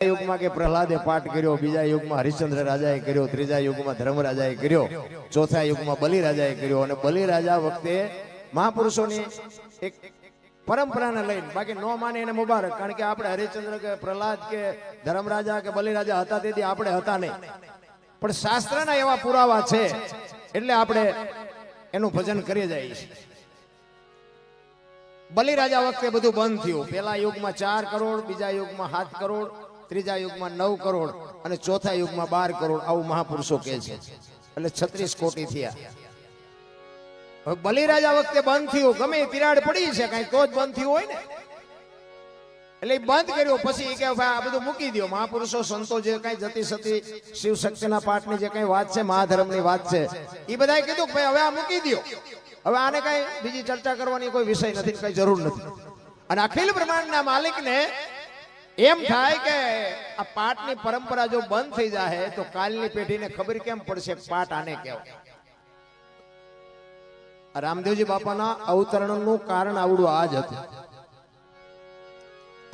યુગમાં કે પ્રહલાદે પાઠ કર્યો, બીજા યુગમાં હરિશ્ચંદ્ર રાજાએ કર્યો, ત્રીજા યુગમાં ધર્મરાજાએ કર્યો, ચોથા યુગમાં બલિરાજાએ કર્યો અને બલિરાજા વખતે મહાપુરુષોની એક પરંપરાને લઈને, બાકી નો માને એને મુબારક, કારણ કે આપણે હરિશ્ચંદ્ર કે પ્રહલાદ કે ધર્મરાજા કે બલિરાજા હતા તેથી આપણે હતા નહીં. પણ શાસ્ત્રના એવા પુરાવા છે, એટલે આપણે એનું ભજન કરી જઈએ છીએ. બલિરાજા વખતે બધું બંધ થયું. પેલા યુગમાં ચાર કરોડ, બીજા યુગમાં સાત કરોડ ત્રીજા યુગમાં નવ કરોડ અને ચોથા યુગમાં બાર કરોડ આવું મહાપુરુષો કહે છે. એટલે છત્રીસ કોટી થયા. બલિરાજા વખતે બંધ થયું. ગમે તિરાડ પડી છે, કઈ તો જ બંધ થયું હોય ને. એટલે બંધ કર્યો. પછી કે ભાઈ, આ બધું મૂકી દો મહાપુરુષો, સંતો જે કઈ જતી સતી, શિવ શક્તિના પાઠની જે કઈ વાત છે, મહાધર્મની વાત છે, એ બધાએ કીધું કે, ભાઈ, હવે આ મૂકી દો હવે આને કઈ બીજી ચર્ચા કરવાની કોઈ વિષય નથી કઈ જરૂર નથી. અને અખિલ બ્રહ્માંડના માલિકને એમ થાય કે આ પાઠની પરંપરા જો બંધ થઈ જાય તો કાલની પેઢીને ખબર કેમ પડશે પાઠ આને કહેવાય? રામદેવજી બાપાના અવતરણનું કારણ આવડું આ જ હતું.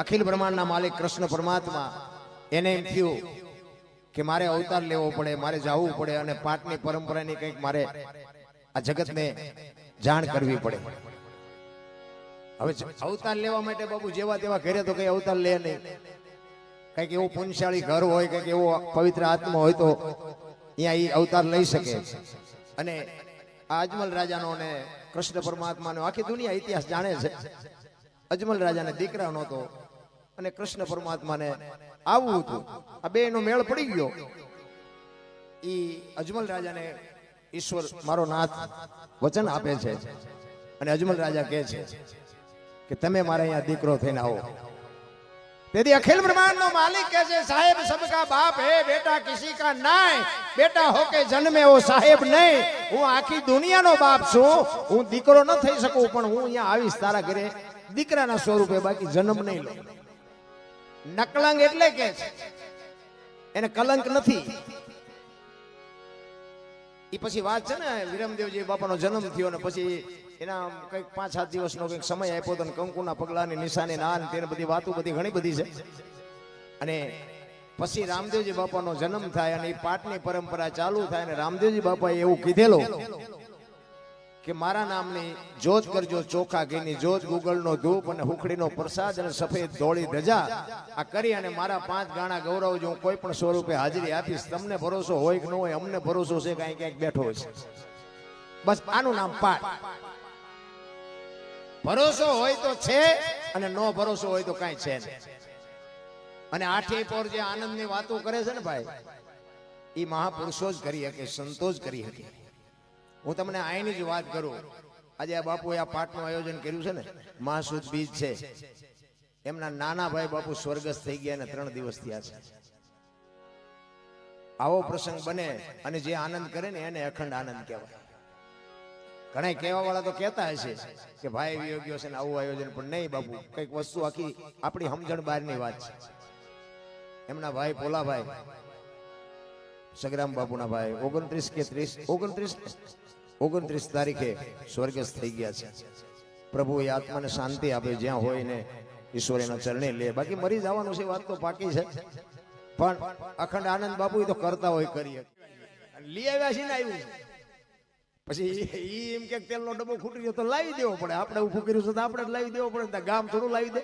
અખિલ બ્રહ્માંડના માલિક કૃષ્ણ પરમાત્મા, એને એમ થયું કે મારે અવતાર લેવો પડે, મારે જવું પડે અને પાઠની પરંપરાની કંઈક મારે આ જગતને જાણ કરવી પડે. હવે અવતાર લેવા માટે બાબુ જેવા તેવા ઘરે તો કઈ અવતાર લે નહીં. કંઈક એવું પુનશાળી ઘર હોય, કંઈક એવો પવિત્ર આત્મા હોય તો અહીંયા એ અવતાર લઈ શકે. અને અજમલ રાજાનો અને કૃષ્ણ પરમાત્માનો આખી દુનિયા ઇતિહાસ જાણે છે. અજમલ રાજાને દીકરા નહોતો અને કૃષ્ણ પરમાત્માને આવવું હતું. આ બે નો મેળ પડી ગયો. એ અજમલ રાજાને ઈશ્વર મારો નાથ વચન આપે છે અને અજમલ રાજા કહે છે કે તમે મારે અહીંયા દીકરો થઈને આવો. તેથી અખિલ બ્રહ્માંડ નો માલિક કહે છે, સાહેબ, સબકા બાપ હે, બેટા કિસી કા નાય, બેટા હો કે જન્મે ઓ સાહેબ નહીં. હું આખી દુનિયાનો બાપ છું, હું દીકરો ન થઈ શકું, પણ હું અહીંયા આવીશ તારા ઘરે. દીકરાના સ્વરૂપે બાકી જન્મ નહીં લો. નકલંગ એટલે કે છે, એને કલંક નથી. ઈ પછી વાત છે ને, વિરમદેવજી બાપાનો જન્મ થયો ને પછી એના કંઈક પાંચ, સાત દિવસનો કંઈક સમય આપ્યો તો કંકુના પગલાની નિશાની ના ને તેને બધી વાતો બધી ઘણી બધી છે. અને પછી રામદેવજી બાપાનો જન્મ થાય અને એ પાઠની પરંપરા ચાલુ થાય અને રામદેવજી બાપાએ એવું કીધેલું કે મારા નામની જોત કરજો, ચોખા ઘીની જોત, ગુગળનો ધૂપ અને હુખડીનો પ્રસાદ અને સફેદ ધોળી ધજા. આ કરી અને મારા પાંચ ગાણા ગૌરવજો, હું કોઈ પણ સ્વરૂપે હાજરી આપીશ. તમને ભરોસો હોય કે ન હોય, અમને ભરોસો છે કાંઈ ક્યાંક બેઠો છે. બસ આનું નામ પાઠ. ભરોસો હોય તો છે અને નો ભરોસો હોય તો કાંઈ છે નહીં. અને આઠે પોર જે આનંદની વાતો કરે છે ને ભાઈ એ મહાપુરુષો જ કરી શકે, સંતો જ કરી શકે. હું તમને આઈની જ વાત કરું. આજે આ બાપુએ આ પાઠનું આયોજન કર્યું છે ને, મહાસુદ બીજ છે. એમના નાના ભાઈ બાપુ સ્વર્ગસ્થ થઈ ગયા ને ત્રણ દિવસ થયા છે. આવો પ્રસંગ બને અને જે આનંદ કરે ને એને અખંડ આનંદ કહેવાય. ઘણા કહેવા વાળા તો કહેતા હશે કે ભાઈ વિયોગ્યો છે ને આવું આયોજન, પણ નહીં બાપુ, કંઈક વસ્તુ આખી આપણી સમજણ બહારની વાત છે. એમના ભાઈ ભોલાભાઈ સગરામ બાપુના ભાઈ, ઓગણત્રીસ કે ત્રીસ, ઓગણત્રીસ ઓગણત્રીસ તારીખે સ્વર્ગસ્થ થઈ ગયા છે. પ્રભુ એ આત્માને શાંતિ આપે, જ્યાં હોય ને ઈશ્વર એના ચરણે લે. બાકી મરી જવાનું છે વાત તો પાકી છે. પણ અખંડ આનંદ બાપુ તો કરતા હોય કરી લઈ આવ્યા છે ને આવ્યું પછી ઈ એમ કે તેલનો ડબ્બો ખૂટી ગયો તો લાવી દેવો પડે. આપણે ઊભું કર્યું છે તો આપણે જ લાવી દેવો પડે. ગામ થોડું લાવી દે.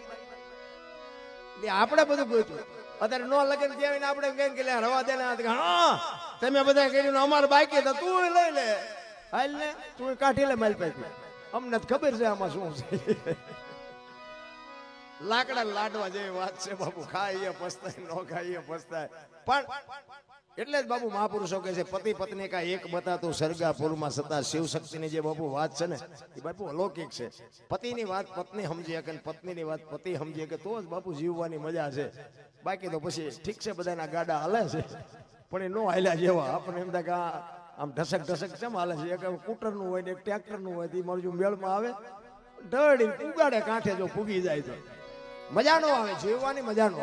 એટલે આપણે બધું ગોતું અત્યારે નો લગન થયા આપણે કહીએ કે રવા દે ને તમે બધા કર્યું અમારે બાકી તો તું લઈ લે. હાલ ને તું કાઢી લે મારી પાસે અમને ખબર છે આમાં શું છે. લાકડા લાડવા જેવી વાત છે બાપુ. ખાઈએ, પસ્તાય, નો ખાઈએ, પસ્તાય. પણ એટલે જ બાબુ મહાપુરુષો કહે છે, પતિ પત્ની કા એક બતાતું સરગાપુરમાં સતા શિવ શક્તિની જે બાબુ વાત છે ને, એ બાપુ અલૌકિક છે. પતિની વાત પત્ની સમજી શકે પત્નીની વાત પતિ સમજી શકે તો જ બાપુ જીવવાની મજા છે. બાકી તો પછી ઠીક છે બધાના ગાડા હાલે છે. પણ એ નો હાલ્યા જેવા. આપણે એમ થાય કે આમ ઢસક ઢસક કેમ હાલે છે? એક સ્કૂટરનું હોય ને એક ટ્રેક્ટરનું હોય ઈ મારું મેળમાં આવે ઢળી ઉગાડે કાંઠે જો ફૂગી જાય તો. મજા નો આવે, જીવવાની મજા નો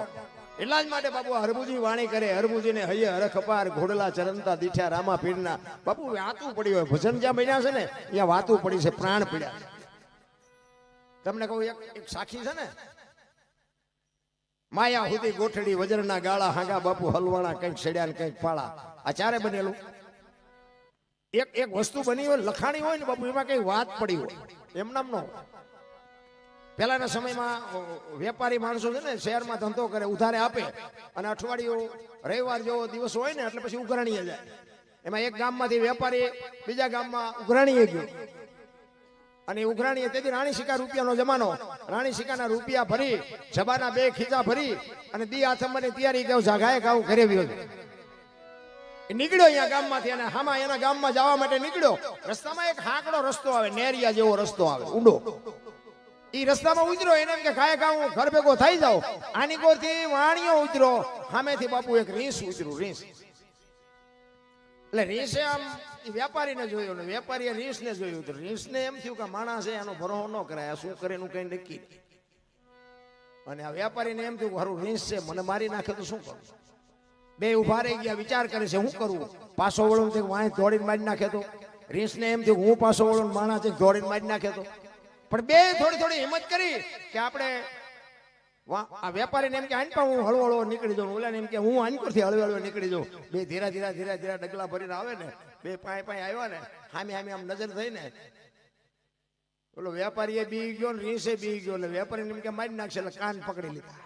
એટલા જ માટે બાપુ હરબુજી વાણી કરે હરભુજી ને હૈયે હરખ અપાર ઘોડલા ચરંતા દીઠ્યા રામા પીરના બાપુ વાતું પડી હોય, ભજન જ્યાં બન્યા છે ને, ત્યાં વાતું પડી છે, પ્રાણ પીડ્યા. તમને કહું, એક એક સાખી છે ને? માયા સુધી ગોઠડી, વજરના ગાળા હાંગા બાપુ હલવાણા કંઈક છેડ્યા ને કંઈક પાળા આ ચારે બનેલું. એક એક વસ્તુ બની હોય, લખાણી હોય ને બાપુ, એમાં કઈ વાત પડી હોય. એમનામ નો પહેલાના સમયમાં વેપારી માણસો છે ને, શહેરમાં ધંધો કરે, ઉધારે આપે. અને અઠવાડિયું રવિવાર જેવો દિવસ હોય ને, એટલે પછી ઉઘરાણીએ જાય. એમાં એક ગામમાંથી વેપારી બીજા ગામમાં ઉઘરાણીએ ગયો. અને ઉઘરાણીએ તેથી રાણી સિક્કા રૂપિયાનો જમાનો. રાણી સિક્કાના રૂપિયા ભરી, જબાના બે ખીચા ભરી, અને દી આથમવાની તૈયારી કેવું જાગાએ કાવું ઘરે નીકળ્યો અહીંયા ગામમાંથી અને હામા એના ગામમાં જવા માટે નીકળ્યો. રસ્તામાં એક હાંકડો રસ્તો આવે, નેરિયા જેવો રસ્તો આવે, ઊંડો. ઈ રસ્તામાં ઉતરો એને એમ કે કાય કા હું ઘર ભેગો થઈ જાઉં. આની કોરથી વાણિયો ઉતરો સામેથી બાપુ એક રીસ ઉતરું રીસ એટલે રીસે આમ વેપારીને જોયો ને વેપારીએ રીસને જોયું તો રીસને એમ થયું કે માણસ એનો ભરોહો ન કરાય શું કરે એનું કઈ નક્કી અને આ વેપારીને એમ થયું કે, હારું રીંસ છે, મને મારી નાખે તો શું કરું? બે ઊભા રહી ગયા, વિચાર કરે છે શું કરવું પાછો વળું તે વાંય દોડીને મારી નાખે તો? રીંસને એમ થયું હું પાછો વળું માણસ દોડીને મારી નાખે પણ બે થોડી થોડી હિંમત કરી કે આપણે આ વેપારીને એમ કે આન પણ હું હળવો હળવો નીકળી જાઉં. ઓલાને એમ કે, હું આનકોરથી હળવે હળવે નીકળી જાઉં. બે ધીરા ધીરા ધીરા ધીરા ડગલા ભરીને આવે ને, બે પાય પાય આવ્યા ને, હામી હામી આમ નજર થઈ ને. ઓલો વેપારીએ બી ગયો ને રીસે બી ગયો એટલે વેપારીને એમ કે, મારી નાખશે એટલે કાન પકડી લીધા.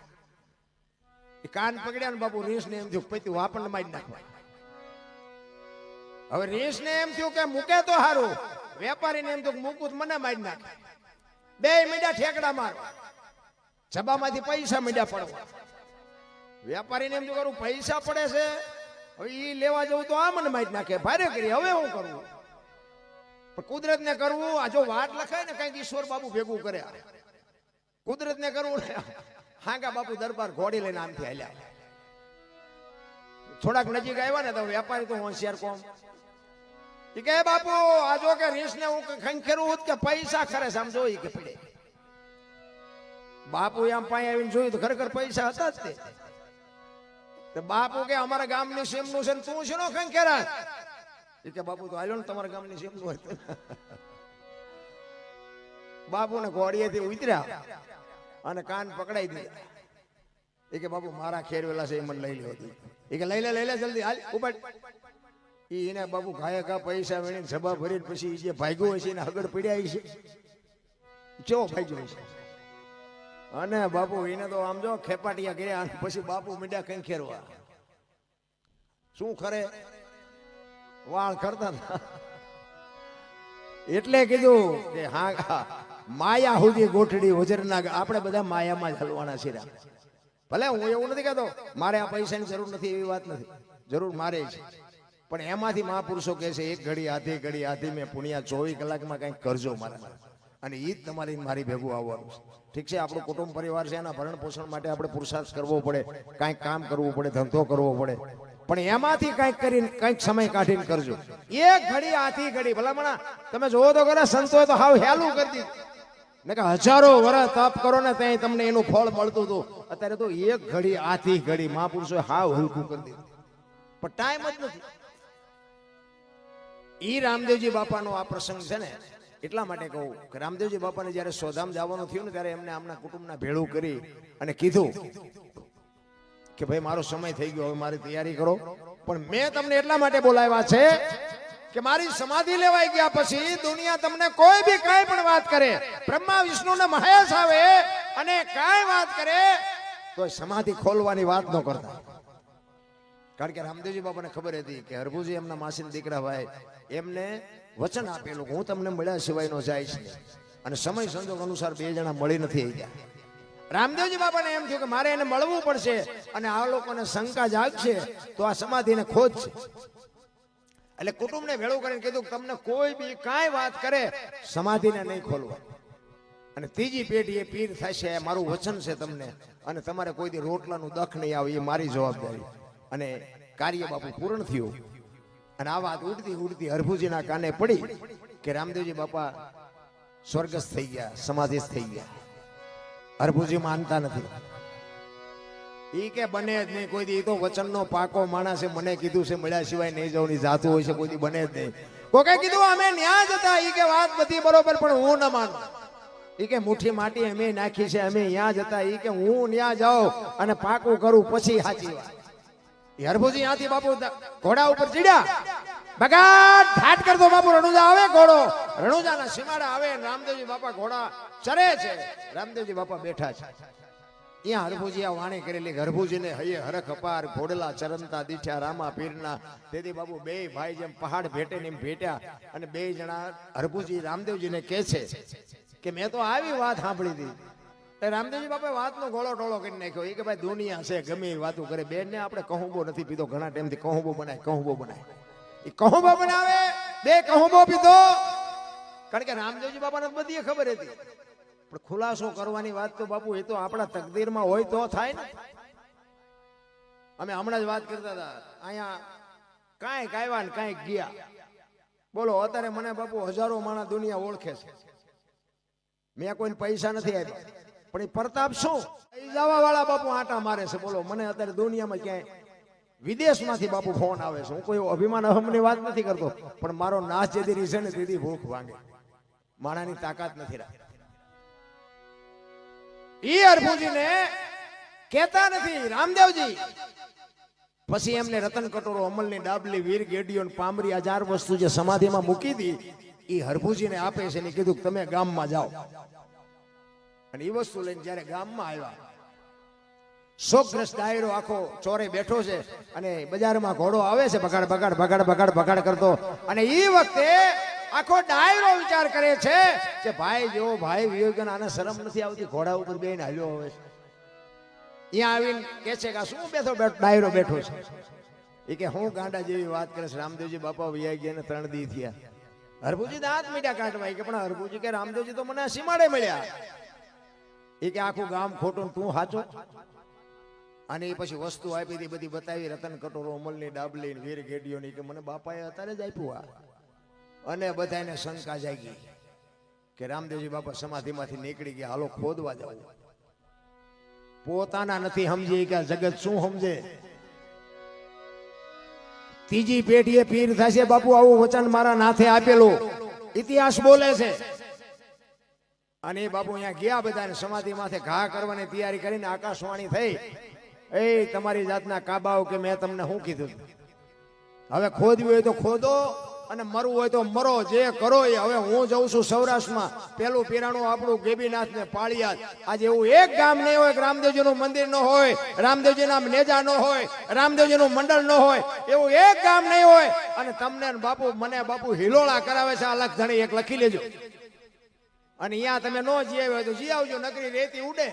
કાન પકડ્યા ને બાપુ રીસ ને એમ થયું પત્યું આપણને મારી નાખવા હવે રીસ ને એમ થયું કે મૂકે તો સારું વેપારીને એમ થયું મૂકું મને મારી નાખે. બે મીડા ઠેકડા માર જબામાંથી પૈસા મીડા પડવા. વેપારીને એમ કરું પૈસા પડે છે, હવે એ લેવા જવું તો આ મને મારી નાખે. ભારે કરી, હવે હું કરવું પણ કુદરત ને કરવું, આ જો વાત લખાય ને કંઈક ઈશ્વર બાબુ ભેગું કરે. કુદરત ને કરવું હાંગા બાપુ દરબાર ઘોડી લઈને આમથી હાલ્યા. થોડાક નજીક આવ્યા ને તો વેપારી તો હોશિયાર કોમ. કે બાપુ આજો કે રીસ ને હું ખંખેરું હોત કે પૈસા ખરે સમજો કે પડે. બાપુ આમ પાસે આવીને જોયું તો ખરેખર પૈસા હતા જ તે. તો બાપુ કે, અમારા ગામની સેમનું છે ને છે નો ખંખેરા? એ કે, બાપુ, તો આવ્યો ને તમારા ગામની સીમનું હોય બાપુ ને ઘોડીએથી ઉતર્યા. અને કાન પકડાઈ દીધા. એ કે બાપુ મારા ખેરવેલા છે એ મને લઈ લ્યો એ કે લઈ લે લઈ લે જલ્દી હાલ ઉપાડ. એ એને બાપુ ઘાયે ઘા પૈસા વેણીને સભા ભરીને પછી જે ભાગ્યો હશે એને આગળ પડ્યા છે કેવો ભાગ્યો હશે? અને બાપુ એને તો આમ જો ખેપાટિયા કર્યા પછી બાપુ મીડા કઈ ખેરવા. શું ખરે? વાળ કરતા એટલે કીધું કે હા, માયા સુધી ગોઠડી વજરના આપણે બધા માયામાં જ હલવાના છીએ ભલે હું એવું નથી કહેતો, મારે આ પૈસાની જરૂર નથી, એવી વાત નથી. જરૂર મારે છે. પણ એમાંથી મહાપુરુષો કહે છે, એક ઘડી, આધી ઘડી, આધી મેં પુણ્યા ચોવીસ કલાકમાં કંઈક કરજો મારા. અને એ જ તમારી મારી ભેગું આવવાનું છે. ઠીક છે, આપણું કુટુંબ પરિવાર છે, એના ભરણ પોષણ માટે આપણે પુરુષાર્થ કરવો પડે, કાંઈક કામ કરવું પડે, ધંધો કરવો પડે. પણ એમાંથી કંઈક કરીને, કંઈક સમય કાઢીને કરજો. એક ઘડી આથી ઘડી, ભલામણા, તમે જોવો તો ખરા સંતોએ તો હાવ હેલું કરી દીધું. ને કે હજારો વર્ષ તપ કરો ને ત્યાં તમને એનું ફળ મળતું હતું. અત્યારે તો એક ઘડી આથી ઘડી મહાપુરુષો હાવ હલકું કરી દીધું. પણ ટાઈમ જ નથી. ઈ રામદેવજી બાપાનો આ પ્રસંગ છે ને, એટલા માટે કહું કે રામદેવજી બાપાને જ્યારે સોધામ જવાનું થયું ને, ત્યારે એમને આમના કુટુંબના ભેળું કરી અને કીધું કે ભાઈ, મારો સમય થઈ ગયો, હવે મારી તૈયારી કરો. પણ મેં તમને એટલા માટે બોલાવ્યા છે કે મારી સમાધિ લેવાઈ ગયા પછી દુનિયા તમને કોઈ બી કઈ પણ વાત કરે, બ્રહ્મા, વિષ્ણુ ને મહેશ આવે અને કઈ વાત કરે તો સમાધિ ખોલવાની વાત ન કરતા. કારણ કે રામદેવજી બાપાને ખબર હતી કે હરભુજી એમના માસીના દીકરા ભાઈ, એમને વચન આપેલું હું તમને મળ્યા સિવાયનો જાય છે. અને સમય સંજોગ અનુસાર બે જણા મળી નથી ગયા રામદેવજી બાપાને એમ થયું કે મારે એને મળવું પડશે અને આ લોકોને શંકા જાગશે, તો આ સમાધિને ખોજ છે એટલે કુટુંબને ભેળું કરીને કીધું તમને કોઈ બી કાંઈ વાત કરે, સમાધિને નહીં ખોલવા. અને ત્રીજી પેઢી એ પીર થશે મારું વચન છે તમને. અને તમારે કોઈ દી રોટલાનું દખ નહીં આવે, એ મારી જવાબદારી. અને કાર્ય બાપુ પૂર્ણ થયું. અને આ વાત ઉડતી ઉડતી હરભુજીના કાને પડી કે રામદેવજી બાપા સ્વર્ગસ્થ થઈ ગયા, સમાધિસ્થ થઈ ગયા. હરભુજી માનતા નથી. ઈ કે બને જ નહીં. કોઈ દી તો વચનનો પાકો માણસે મને કીધું છે, મળ્યા સિવાય નહીં જવું જાતું હોય છે, કોઈ દી બને જ નહીં. કોકે કીધું, અમે ન્યા જ હતા. ઈ કે વાત બધી બરોબર, પણ હું ન માનું. ઈ કે મુઠ્ઠી માટી અમે નાખી છે, અમે ત્યાં જતા ઈ કે હું ત્યાં જાઉં અને પાકું કરું પછી સાચી વાત. હરભુજી ત્યાંથી બાપુ ઘોડા ઉપર ચડ્યા. બગાડ ઠાટ કરતો બાપુ, રણુજા આવે ઘોડો. રણુજાના સીમાડા આવે, રામદેવજી બાપા ઘોડા ચરે છે. રામદેવજી બાપા બેઠા છે. અહીંયા હરભુજી આ વાણી કરેલી હરભુજીને હૈયે હરખ અપાર, ઘોડલા ચરમતા દીઠ્યા રામા પીરના. તેથી બાબુ બે ભાઈ જેમ પહાડ ભેટે ને ભેટ્યા. અને બે જણા હરભુજી રામદેવજીને કહે છે કે મેં તો આવી વાત સાંભળી હતી. રામદેવજી બાપા વાતનો ગોળો ટોળો કરી નાખ્યો. એ કે ભાઈ દુનિયા છે, ગમે એ વાતો કરે. બેન ને આપણે કહુંબો નથી પીધો. ઘણા ટાઈમથી કહુંબો બનાય કહુંબો બનાય. એ કહુંબો બનાવે, બે કહુંબો પીધો. કારણ કે રામદેવજી બાપાને બધી ખબર હતી. પણ ખુલાસો કરવાની વાત તો બાપુ, એ તો આપણા તકદીરમાં હોય તો થાય ને. અમે હમણાં જ વાત કરતા હતા, અહીંયા કાંઈક આવ્યા ને કાંઈક ગયા. બોલો, અત્યારે મને બાપુ હજારો માણસ દુનિયા ઓળખે છે. મેં કોઈને પૈસા નથી આપ્યા. પણ એ પ્રતાપ શું? જવા વાળા બાપુ આટા મારે છે. બોલો, મને અત્યારે દુનિયામાં ક્યાંય વિદેશમાંથી બાપુ ફોન આવે છે. હું કોઈ અભિમાન અહમની વાત નથી કરતો, પણ મારો નાશ જેથી રીઝન ને તેથી ભૂખ ભાંગે માણાની તાકાત નથી રાખતી. ઈ અરભુજીને કેતા નથી, રામદેવજી. પછી એમને રતન કટોરો અમલની ડાબલી વીર ગેડીઓ પામરી આ ચાર વસ્તુ જે સમાધિમાં મૂકી હતી એ હરભુજીને આપે છે ને કીધું કે તમે ગામમાં જાઓ. અને એ વસ્તુ લઈને જ્યારે ગામમાં આવ્યા શોકગ્રસ્ત ડાયરો આખો ચોરે બેઠો છે અને બજારમાં ઘોડો આવે છે બગાડ બગાડ બગાડ બગાડ બગાડ કરતો. અને એ વખતે આખો ડાયરો વિચાર કરે છે કે ભાઈ, જો ભાઈ વિયોગન આને શરમ નથી આવતી, ઘોડા ઉપર બેન હાલ્યો હવે ત્યાં આવીને કે છે કે શું બેઠો ડાયરો બેઠો છે? એ કે હું ગાંડા જેવી વાત કરે છે, રામદેવજી બાપા વૈયા ગયા ને ત્રણ દી થયા. હરભુજી દાંત મીઠા કાઢવા કે, પણ હરભુજી કે રામદેવજી તો મને સીમાડે મળ્યા. એ કે આખું ગામ ખોટું તું સાચો અને એ પછી વસ્તુ આપી હતી બધી બતાવી, રતન કટોરો, અમલની ડાબલી વીર ગેડીઓની કે મને બાપાએ અત્યારે જ આપ્યું આ. અને બધાને શંકા જાગી કે રામદેવજી બાપા સમાધિમાંથી નીકળી ગયા, હાલો ખોદવા જવું પોતાના નથી સમજી કે જગત શું સમજે? ત્રીજી પેઢીએ પીર થશે, બાપુ, આવું વચન મારા નાથે આપેલું. ઇતિહાસ બોલે છે. અને એ બાપુ અહીંયા ગયા બધાને સમાધિ માથે ઘા કરવાની તૈયારી કરીને આકાશવાણી થઈ. એ તમારી જાતના કાબાઓ કે મેં તમને શું કીધું? હવે ખોદવી હોય તો ખોદો. અને મરવું હોય તો મરો, જે કરો એ. હવે હું જઉં છું સૌરાષ્ટ્રમાં. પેલું પીરાણું આપણું ગેબીનાથ ને પાળિયાદ. આજે એવું એક ગામ નહીં હોય રામદેવજીનું મંદિર ન હોય રામદેવજીના નેજા ન હોય, રામદેવજીનું મંડળ ન હોય. એવું એક ગામ નહીં હોય. અને તમને બાપુ, મને બાપુ હિલોળા કરાવે છે. આ લખ ધણી એક લખી લેજો. અને અહીંયા તમે ન જી આવ્યો હોય તો જી આવજો, નકરી રેતી ઉડે.